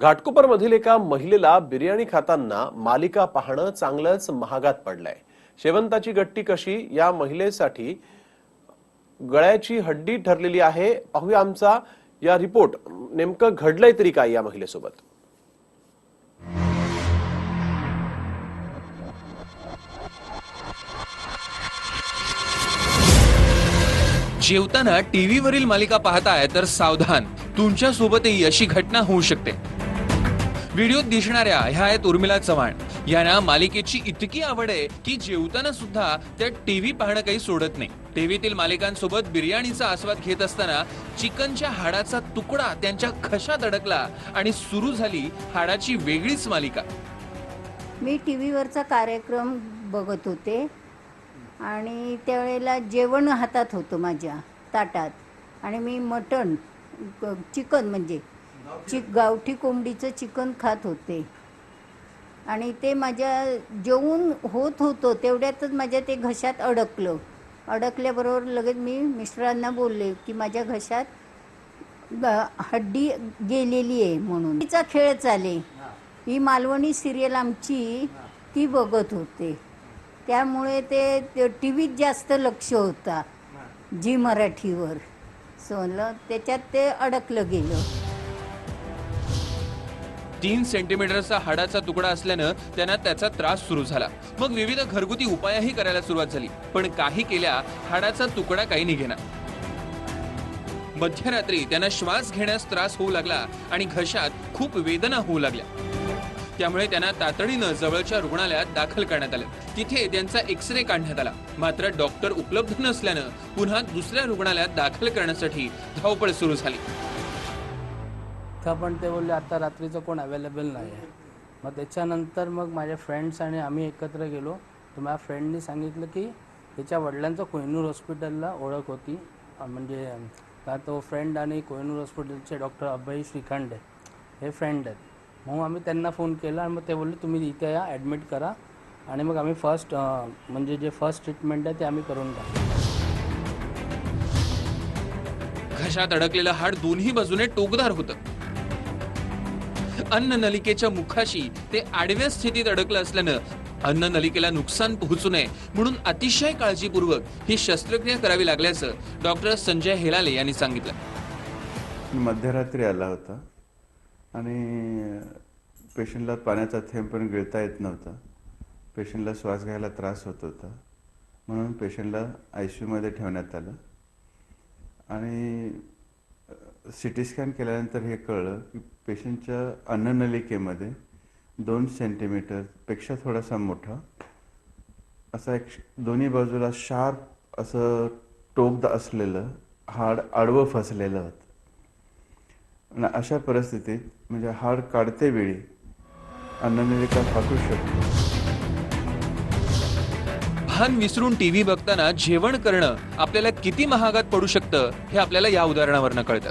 घाटकोपरमधील एका महिलेला बिर्याणी खाताना मालिका पाहणं चांगलंच महागात पडलंय. शेवंताची गट्टी कशी या महिलेसाठी गळ्याची हड्डी ठरलेली आहे. पाहूया आमचा या रिपोर्ट. नेमकं घडलंय तरी काय या महिलेसोबत? जेवताना टीव्हीवरील मालिका पाहताय तर सावधान. तुमच्या सोबतही अशी घटना होऊ शकते. व्हिडिओत दिसणाऱ्या ह्या आहेत उर्मिला चव्हाण. यांना मालिकेची इतकी आवड आहे की जेवताना सुद्धा त्या टीव्ही पाहणं काही सोडत नाही. टीव्हीतील मालिकांसोबत बिर्याणीचा आस्वाद घेत असताना चिकनच्या हाडाचा तुकडा त्यांच्या खशात अडकला आणि सुरू झाली हाडाची वेगळीच मालिका. मी टी व्हीवरचा कार्यक्रम बघत होते आणि त्यावेळेला जेवण हातात होतं माझ्या ताटात. आणि मी मटण चिकन म्हणजे चिक गावठी कोंबडीचं चिकन खात होते. आणि ते माझ्या जेवून होत होतं तेवढ्यातच माझ्या ते घशात अडकलं. अडकल्याबरोबर लगेच मी मिस्टरांना बोलले की माझ्या घशात हड्डी गेलेली आहे म्हणून. तिचा खेळ चाले. ही मालवणी सिरियल आमची ती बघत होते. त्यामुळे ते टी व्हीत जास्त लक्ष होता जी मराठीवर. सोलं त्याच्यात ते अडकलं गेलं. तीन सेंटीमीटरचा हाडाचा तुकडा असल्यानं त्यांना त्याचा त्रास सुरू झाला. मग विविध घरगुती उपायही करायला सुरुवात झाली पण काही केल्या हाडाचा तुकडा काही निघेना. मध्यरात्री त्यांना श्वास घेण्यास त्रास होऊ लागला आणि घशात खूप वेदना होऊ लागल्या. त्यामुळे त्यांना तातडीनं जवळच्या रुग्णालयात दाखल करण्यात आलं. तिथे त्यांचा एक्स रे काढण्यात आला. मात्र डॉक्टर उपलब्ध नसल्यानं पुन्हा दुसऱ्या रुग्णालयात दाखल करण्यासाठी धावपळ सुरू झाली. का पण ते बोलले आता रात्रीचं कोण अवेलेबल नाही आहे मग त्याच्यानंतर मग माझ्या फ्रेंड्स आणि आम्ही एकत्र गेलो. तर माझ्या फ्रेंडनी सांगितलं की त्याच्या वडिलांचं कोहिनूर हॉस्पिटलला ओळख होती. म्हणजे का तो फ्रेंड आणि कोहिनूर हॉस्पिटलचे डॉक्टर अभय श्रीखंडे हे फ्रेंड आहेत. मग आम्ही त्यांना फोन केला आणि मग ते बोलले तुम्ही इथे या ॲडमिट करा. आणि मग आम्ही फर्स्ट म्हणजे जे फर्स्ट ट्रीटमेंट आहे ते आम्ही करून टाकू. घशात अडकलेलं हाड दोन्ही बाजूने टोकदार होतं. अन्न नलिकेच्या मुखाशी ते आडव्या स्थितीत अडकलं असल्यानं अन्न नलिकेला नुकसान पोहोचू नये म्हणून अतिशय काळजीपूर्वक ही शस्त्रक्रिया करावी लागल्याचं डॉक्टर संजय हेलाले यांनी सांगितलं. मध्यरात्री आला होता आणि पेशंटला पाण्याचा थेंब पण गिळता येत नव्हता. पेशंटला श्वास घ्यायला त्रास होत होता म्हणून पेशंटला आय सी यूमध्ये ठेवण्यात आलं. आणि सी टी स्कॅन केल्यानंतर हे कळलं की पेशंटच्या अन्ननलिकेमध्ये दोन सेंटीमीटरपेक्षा थोडासा मोठा असा एक दोन्ही बाजूला शार्प असं टोक असलेलं हाड आडवं फसलेलं होतं. आणि अशा परिस्थितीत म्हणजे हाड काढते वेळी अन्ननलिका फाटू शकतो. भान विसरून टीव्ही बघताना जेवण करणं आपल्याला किती महागात पडू शकतं हे आपल्याला या उदाहरणावरनं कळतं.